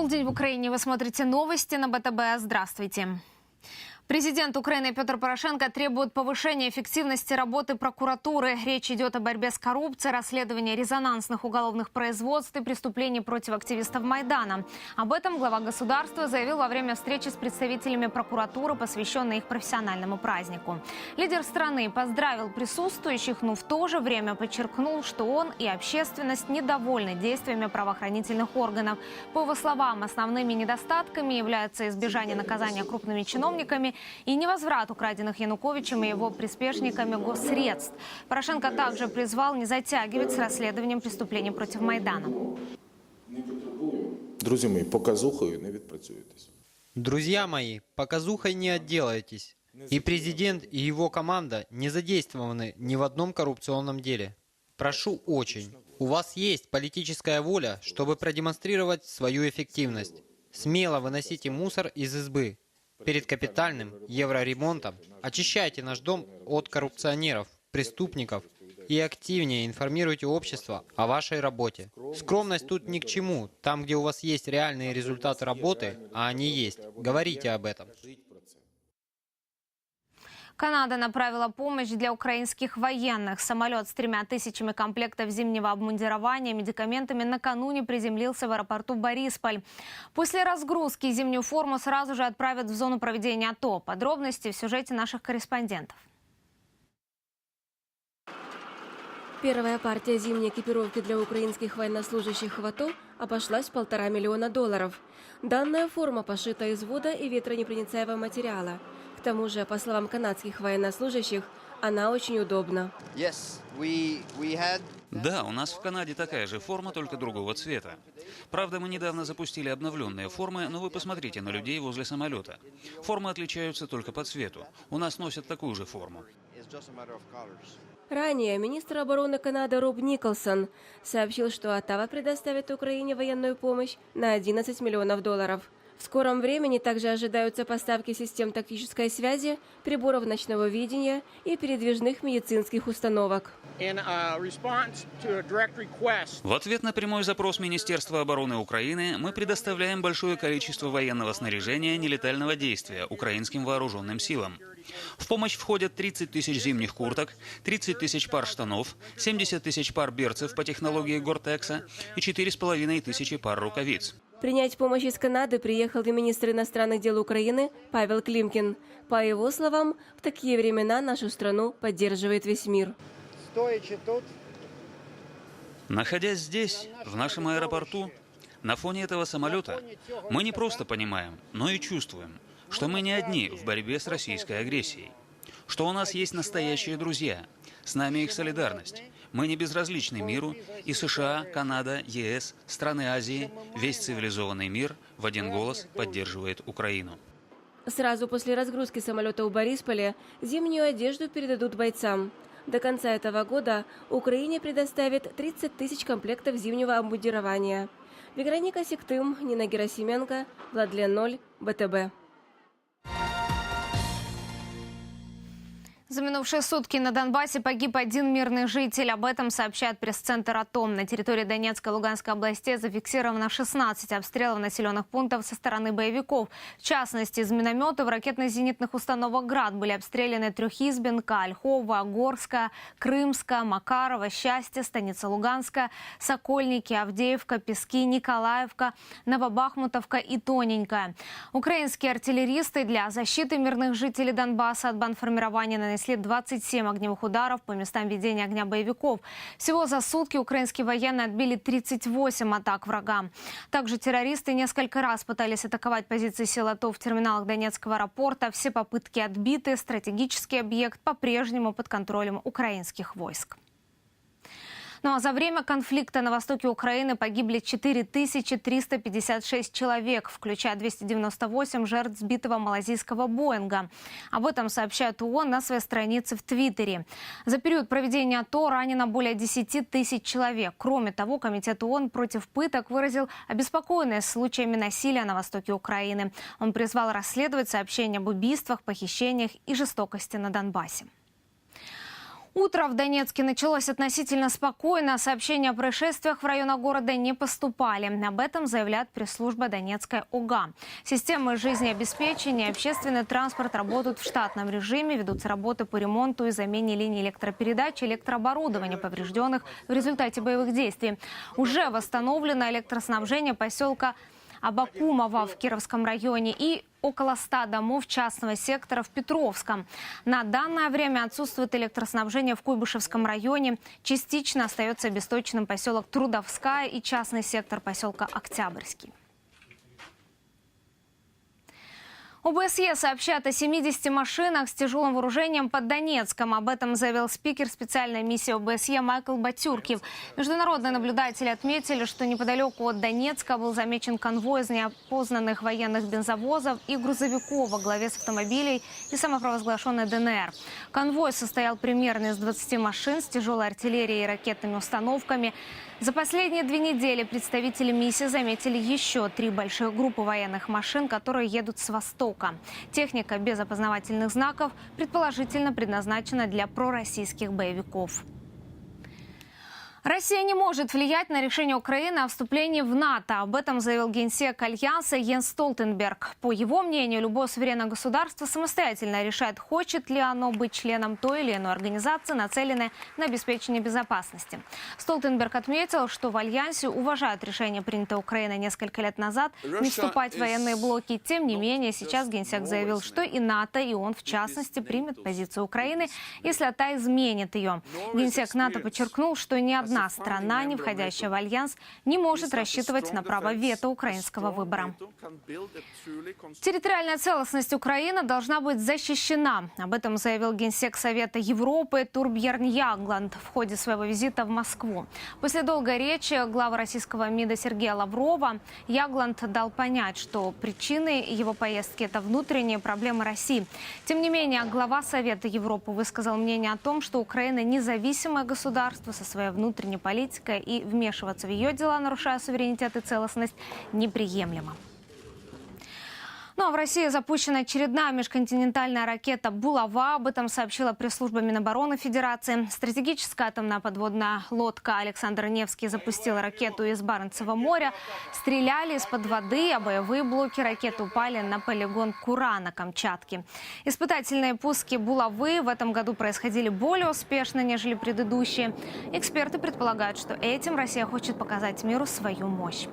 Полдень в Украине. Вы смотрите новости на БТБ. Здравствуйте. Президент Украины Петр Порошенко требует повышения эффективности работы прокуратуры. Речь идет о борьбе с коррупцией, расследовании резонансных уголовных производств и преступлений против активистов Майдана. Об этом глава государства заявил во время встречи с представителями прокуратуры, посвященной их профессиональному празднику. Лидер страны поздравил присутствующих, но в то же время подчеркнул, что он и общественность недовольны действиями правоохранительных органов. По его словам, основными недостатками являются избежание наказания крупными чиновниками и невозврат украденных Януковичем и его приспешниками госсредств. Порошенко также призвал не затягивать с расследованием преступлений против Майдана. не потребуємо. Друзі мої, показухою не відпрацюєтесь. Друзья мои, показухой не отделаетесь. И президент, и его команда не задействованы ни в одном коррупционном деле. Прошу очень, у вас есть политическая воля, чтобы продемонстрировать свою эффективность. Смело выносите мусор из избы. Перед капитальным евроремонтом очищайте наш дом от коррупционеров, преступников и активнее информируйте общество о вашей работе. Скромность тут ни к чему. Там, где у вас есть реальные результаты работы, а они есть, говорите об этом. Канада направила помощь для украинских военных. Самолет с тремя тысячами комплектов зимнего обмундирования медикаментами накануне приземлился в аэропорту Борисполь. После разгрузки зимнюю форму сразу же отправят в зону проведения АТО. Подробности в сюжете наших корреспондентов. Первая партия зимней экипировки для украинских военнослужащих в АТО обошлась в полтора миллиона долларов. Данная форма пошита из вода и ветронепроницаемого материала. К тому же, по словам канадских военнослужащих, она очень удобна. Yes, we we had Да, у нас в Канаде такая же форма, только другого цвета. Правда, мы недавно запустили обновленные формы, но вы посмотрите на людей возле самолета. Формы отличаются только по цвету. У нас носят такую же форму. Ранее министр обороны Канады Роб Николсон сообщил, что Оттава предоставит Украине военную помощь на 11 миллионов долларов. В скором времени также ожидаются поставки систем тактической связи, приборов ночного видения и передвижных медицинских установок. uh, В ответ на прямой запрос Министерства обороны Украины мы предоставляем большое количество военного снаряжения нелетального действия украинским вооруженным силам. В помощь входят 30 тысяч зимних курток, 30 тысяч пар штанов, 70 тысяч пар берцев по технологии Гортекса и 4,5 тысячи пар рукавиц. Принять помощь из Канады приехал и министр иностранных дел Украины Павел Климкин. По его словам, в такие времена нашу страну поддерживает весь мир. стоячи тут Находясь здесь, в нашем аэропорту, на фоне этого самолета, мы не просто понимаем, но и чувствуем, что мы не одни в борьбе с российской агрессией, что у нас есть настоящие друзья, с нами их солидарность. Мы не безразличны миру, и США, Канада, ЕС, страны Азии, весь цивилизованный мир в один голос поддерживает Украину. Сразу после разгрузки самолета у Борисполя зимнюю одежду передадут бойцам. До конца этого года Украине предоставят 30 тысяч комплектов зимнего обмундирования. Вероника Сектым, Нина Герасименко, Владлен 0, БТБ. За минувшие сутки на Донбассе погиб один мирный житель. Об этом сообщает пресс-центр «Атом». На территории Донецкой и Луганской областей зафиксировано 16 обстрелов населенных пунктов со стороны боевиков. В частности, из минометов ракетно-зенитных установок «Град» были обстреляны Трехизбенка, Ольхова, Горска, Крымска, Макарова, Счастье, Станица Луганска, Сокольники, Авдеевка, Пески, Николаевка, Новобахмутовка и Тоненькая. Украинские артиллеристы для защиты мирных жителей Донбасса от бандформирования нанесли 27 огневых ударов по местам ведения огня боевиков. Всего за сутки украинские военные отбили 38 атак врага. Также террористы несколько раз пытались атаковать позиции сил АТО в терминалах Донецкого аэропорта. Все попытки отбиты. Стратегический объект по-прежнему под контролем украинских войск. Ну а за время конфликта на востоке Украины погибли 4356 человек, включая 298 жертв сбитого малазийского Боинга. Об этом сообщает ООН на своей странице в Твиттере. За период проведения АТО ранено более 10 тысяч человек. Кроме того, Комитет ООН против пыток выразил обеспокоенность случаями насилия на востоке Украины. Он призвал расследовать сообщения об убийствах, похищениях и жестокости на Донбассе. Утро в Донецке началось относительно спокойно. Сообщения о происшествиях в районах города не поступали. Об этом заявляет пресс-служба Донецкой ОГА. Системы жизнеобеспечения и общественный транспорт работают в штатном режиме. Ведутся работы по ремонту и замене линий электропередач и электрооборудования, поврежденных в результате боевых действий. Уже восстановлено электроснабжение поселка Абакумова в Кировском районе и около 100 домов частного сектора в Петровском. На данное время отсутствует электроснабжение в Куйбышевском районе. Частично остается обесточенным поселок Трудовская и частный сектор поселка Октябрьский. ОБСЕ сообщает о 70 машинах с тяжелым вооружением под Донецком. Об этом заявил спикер специальной миссии ОБСЕ Майкл Батюркив. Международные наблюдатели отметили, что неподалеку от Донецка был замечен конвой из неопознанных военных бензовозов и грузовиков во главе с автомобилей и самопровозглашенной ДНР. Конвой состоял примерно из 20 машин с тяжелой артиллерией и ракетными установками. За последние две недели представители миссии заметили еще три больших группы военных машин, которые едут с востока. Техника без опознавательных знаков предположительно предназначена для пророссийских боевиков. Россия не может влиять на решение Украины о вступлении в НАТО. Об этом заявил генсек Альянса Йенс Столтенберг. По его мнению, любое суверенное государство самостоятельно решает, хочет ли оно быть членом той или иной организации, нацеленной на обеспечение безопасности. Столтенберг отметил, что в Альянсе уважают решение, принятое Украиной несколько лет назад, не вступать в военные блоки. Тем не менее, сейчас генсек заявил, что и НАТО, и он, в частности, примет позицию Украины, если та изменит ее. Генсек НАТО подчеркнул, что ни одна страна, не входящая в альянс, не может рассчитывать на право вето украинского выбора. Территориальная целостность Украины должна быть защищена. Об этом заявил генсек Совета Европы Турбьерн Ягланд в ходе своего визита в Москву. После долгой речи глава российского МИДа Сергея Лаврова Ягланд дал понять, что причиной его поездки – это внутренние проблемы России. Тем не менее, глава Совета Европы высказал мнение о том, что Украина независимое государство со своей внутренней политикой и вмешиваться в ее дела, нарушая суверенитет и целостность, неприемлемо. Ну а в России запущена очередная межконтинентальная ракета «Булава». Об этом сообщила пресс-служба Минобороны Федерации. Стратегическая атомная подводная лодка «Александр Невский» запустила ракету из Баренцева моря. Стреляли из-под воды, а боевые блоки ракеты упали на полигон Кура на Камчатке. Испытательные пуски «Булавы» в этом году происходили более успешно, нежели предыдущие. Эксперты предполагают, что этим Россия хочет показать миру свою мощь.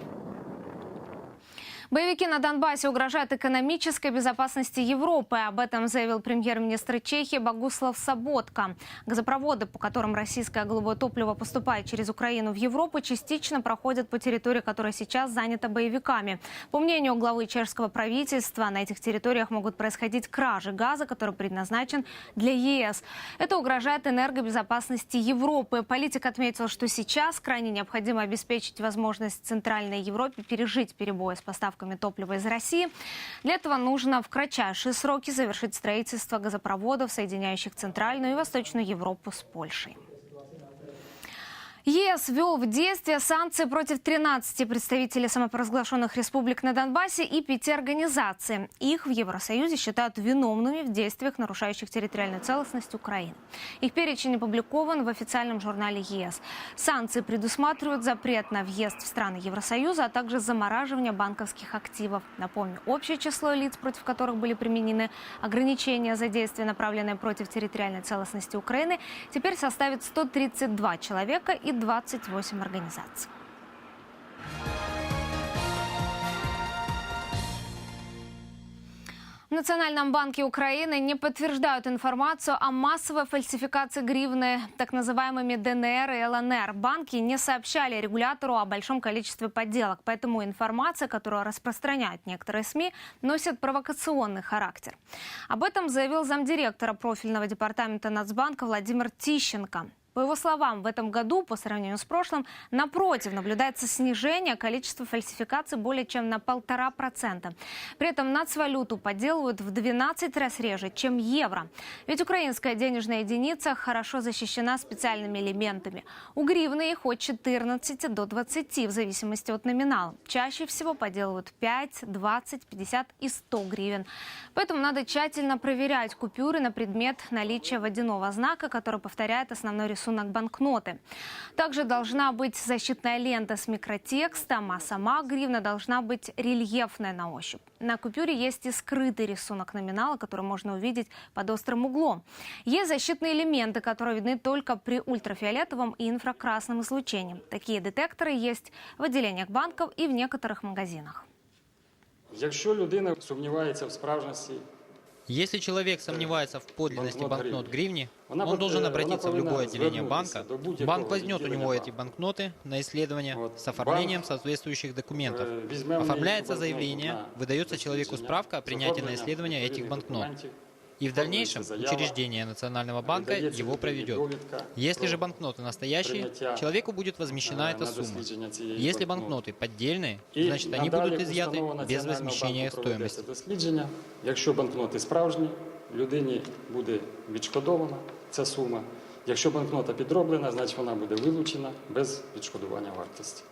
Боевики на Донбассе угрожают экономической безопасности Европы. Об этом заявил премьер-министр Чехии Богуслав Саботка. Газопроводы, по которым российское голубое топливо поступает через Украину в Европу, частично проходят по территории, которая сейчас занята боевиками. По мнению главы чешского правительства, на этих территориях могут происходить кражи газа, который предназначен для ЕС. Это угрожает энергобезопасности Европы. Политик отметил, что сейчас крайне необходимо обеспечить возможность Центральной Европе пережить перебои с поставками топлива из России. Для этого нужно в кратчайшие сроки завершить строительство газопроводов, соединяющих Центральную и Восточную Европу с Польшей. ЕС ввел в действие санкции против 13 представителей самопровозглашенных республик на Донбассе и пяти организаций. Их в Евросоюзе считают виновными в действиях, нарушающих территориальную целостность Украины. Их перечень опубликован в официальном журнале ЕС. Санкции предусматривают запрет на въезд в страны Евросоюза, а также замораживание банковских активов. Напомню, общее число лиц, против которых были применены ограничения за действия, направленные против территориальной целостности Украины, теперь составит 132 человека и 28 организаций. В Национальном банке Украины не подтверждают информацию о массовой фальсификации гривны так называемыми ДНР и ЛНР. Банки не сообщали регулятору о большом количестве подделок, поэтому информация, которую распространяют некоторые СМИ, носит провокационный характер. Об этом заявил замдиректора профильного департамента Нацбанка Владимир Тищенко. По его словам, в этом году, по сравнению с прошлым, напротив, наблюдается снижение количества фальсификаций более чем на полтора процента. При этом нацвалюту подделывают в 12 раз реже, чем евро. Ведь украинская денежная единица хорошо защищена специальными элементами. У гривны их от 14 до 20 в зависимости от номинала. Чаще всего подделывают 5, 20, 50 и 100 гривен. Поэтому надо тщательно проверять купюры на предмет наличия водяного знака, который повторяет основной рисунок банкноты. Также должна быть защитная лента с микротекстом, а сама гривна должна быть рельефная на ощупь. На купюре есть и скрытый рисунок номинала, который можно увидеть под острым углом. Есть защитные элементы, которые видны только при ультрафиолетовом и инфракрасном излучении. Такие детекторы есть в отделениях банков и в некоторых магазинах. Якщо людина сумнівається в справжності, Если человек сомневается в подлинности Банкнот банкнот гривны. гривни, Она он под- должен э, обратиться в она любое повинна отделение звернутися банка. до будь-якого Банк возьмет у відділення него банку. эти банкноты на исследование Вот. с оформлением Банк, соответствующих документов. Э, возьмем Оформляется банкноту заявление, на выдается человеку дослідження, справка о принятии на оформлення исследование этих відповідних банкнот. документів, И в дальнейшем оформляється заява, учреждение Национального банка видається его відповідна проведет. довідка Если про же банкноты настоящие, прийняття, человеку будет возмещена е, эта на сумма. дослідження цієї Если банкноти. банкноты поддельные, І значит они надалі будут изъяты установа без Національного возмещения банку проведе стоимости. це дослідження. Якщо банкноти справжні, людині буде відшкодована ця сума. Якщо банкнота підроблена, значить вона буде вилучена без відшкодування вартості.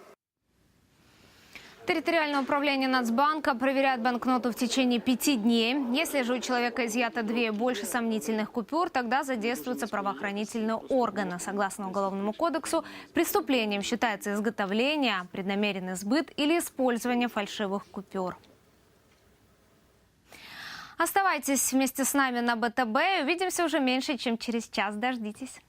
Территориальное управление Нацбанка проверяет банкноту в течение пяти дней. Если же у человека изъято две и больше сомнительных купюр, тогда задействуются правоохранительные органы. Согласно Уголовному кодексу, преступлением считается изготовление, преднамеренный сбыт или использование фальшивых купюр. Оставайтесь вместе с нами на БТБ. Увидимся уже меньше, чем через час. Дождитесь.